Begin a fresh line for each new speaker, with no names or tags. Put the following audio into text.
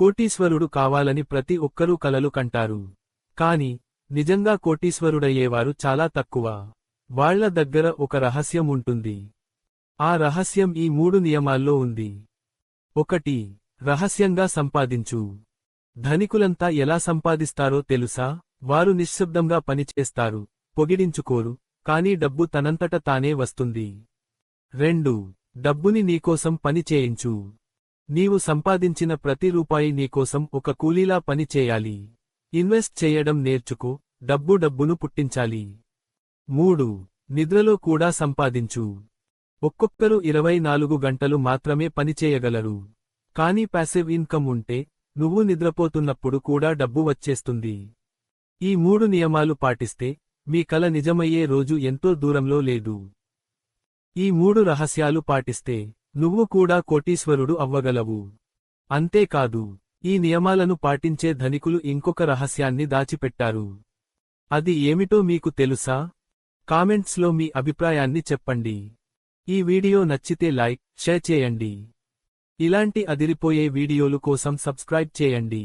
కోటీశ్వరుడు కావాలని ప్రతి ఒక్కరూ కలలు కంటారు. కాని నిజంగా కోటీశ్వరుడయ్యేవారు చాలా తక్కువ. వాళ్ళ దగ్గర ఒక రహస్యం ఉంటుంది. ఆ రహస్యం ఈ మూడు నియమాల్లో ఉంది. ఒకటి రహస్యంగా సంపాదించు. ధనికులంతా ఎలా సంపాదిస్తారో తెలుసా? వారు నిశ్శబ్దంగా పనిచేస్తారు పొగిడించుకోరు కానీ డబ్బు తనంతట తానే వస్తుంది. రెండు డబ్బుని నీకోసం పని చేయించు. నీవు సంపాదించిన ప్రతి రూపాయి నీకోసం ఒక కూలీలా పని చేయాలి. ఇన్వెస్ట్ చేయడం నేర్చుకో డబ్బు డబ్బును పుట్టించాలి. మూడు నిద్రలో కూడా సంపాదించు. ఒక్కొక్కరు ఇరవై నాలుగు గంటలు మాత్రమే పనిచేయగలరు కానీ ప్యాసివ్ ఇన్కమ్ ఉంటే నువ్వు నిద్రపోతున్నప్పుడు కూడా డబ్బు వచ్చేస్తుంది. ఈ మూడు నియమాలు పాటిస్తే మీ కల నిజమయ్యే రోజు ఎంతో దూరంలో లేదు. ఈ మూడు రహస్యాలు పాటిస్తే నువ్వు కూడా కోటీశ్వరుడు అవ్వగలవు. అంతేకాదు ఈ నియమాలను పాటించే ధనికులు ఇంకొక రహస్యాన్ని దాచిపెట్టారు. అది ఏమిటో మీకు తెలుసా? కామెంట్స్లో మీ అభిప్రాయాన్ని చెప్పండి. ఈ వీడియో నచ్చితే లైక్ షేర్ చేయండి. ఇలాంటి అదిరిపోయే వీడియోలు కోసం సబ్స్క్రైబ్ చేయండి.